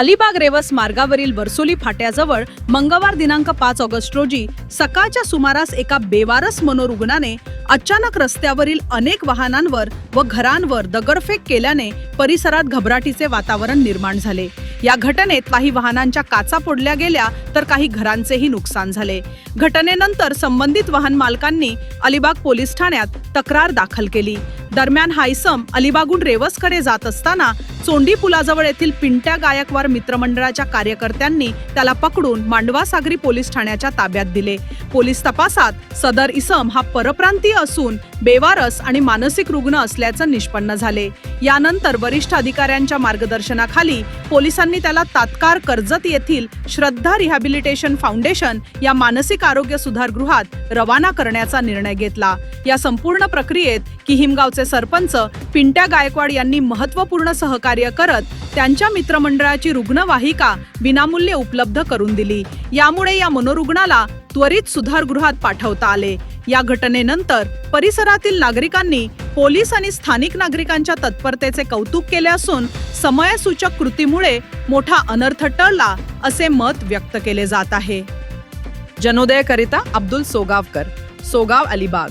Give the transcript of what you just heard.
अलिबाग रेवस मार्गावरील वर्सोली फाट्याजवळ मंगळवार दिनांक पाच ऑगस्ट रोजी सकाळच्या सुमारास एका बेवारस मनोरुग्णाने अचानक रस्त्यावरील अनेक वाहनांवर व घरांवर दगडफेक केल्याने परिसरात घबराटीचे वातावरण निर्माण झाले. या घटनेत काही वाहनांच्या काचा फोडल्या गेल्या तर काही घरांचेही नुकसान झाले. घटनेनंतर संबंधित वाहन मालकांनी अलिबाग पोलीस ठाण्यात तक्रार दाखल केली. दरम्यान हायसम अलिबागून रेवसकडे जात असताना चोंडी पुलाजवळ येथील पिंट्या गायकवाड मित्रमंडळाच्या कार्यकर्त्यांनी त्याला पकडून मांडवा सागरी पोलीस ठाण्याच्या ताब्यात दिले. पोलीस तपासात सदर इसम हा परप्रांतीय असून बेवारस आणि मानसिक रुग्ण असल्याचं निष्पन्न झाले. यानंतर वरिष्ठ अधिकाऱ्यांच्या मार्गदर्शनाखाली पोलिसांनी त्याला तात्काळ कर्जत येथील श्रद्धा रिहॅबिलिटेशन फाउंडेशन या मानसिक आरोग्य सुधारगृहात रवाना करण्याचा निर्णय घेतला. या संपूर्ण प्रक्रियेत किहिमगावचे सरपंच पिंट्या गायकवाड यांनी महत्त्वपूर्ण सहकार्य करत त्यांच्या मित्रमंडळाची रुग्णवाहिका विनामूल्य उपलब्ध करून दिली. यामुळे या मनोरुग्णाला त्वरित सुधारगृहात पाठवता आले. या घटनेनंतर परिसरातील नागरिकांनी पोलीस आणि स्थानिक नागरिकांच्या तत्परतेचे कौतुक केले असून समयसूचक कृतीमुळे मोठा अनर्थ टळला असे मत व्यक्त केले जात आहे. जनोदयकरिता अब्दुल सोगावकर सोगाव अलिबाग.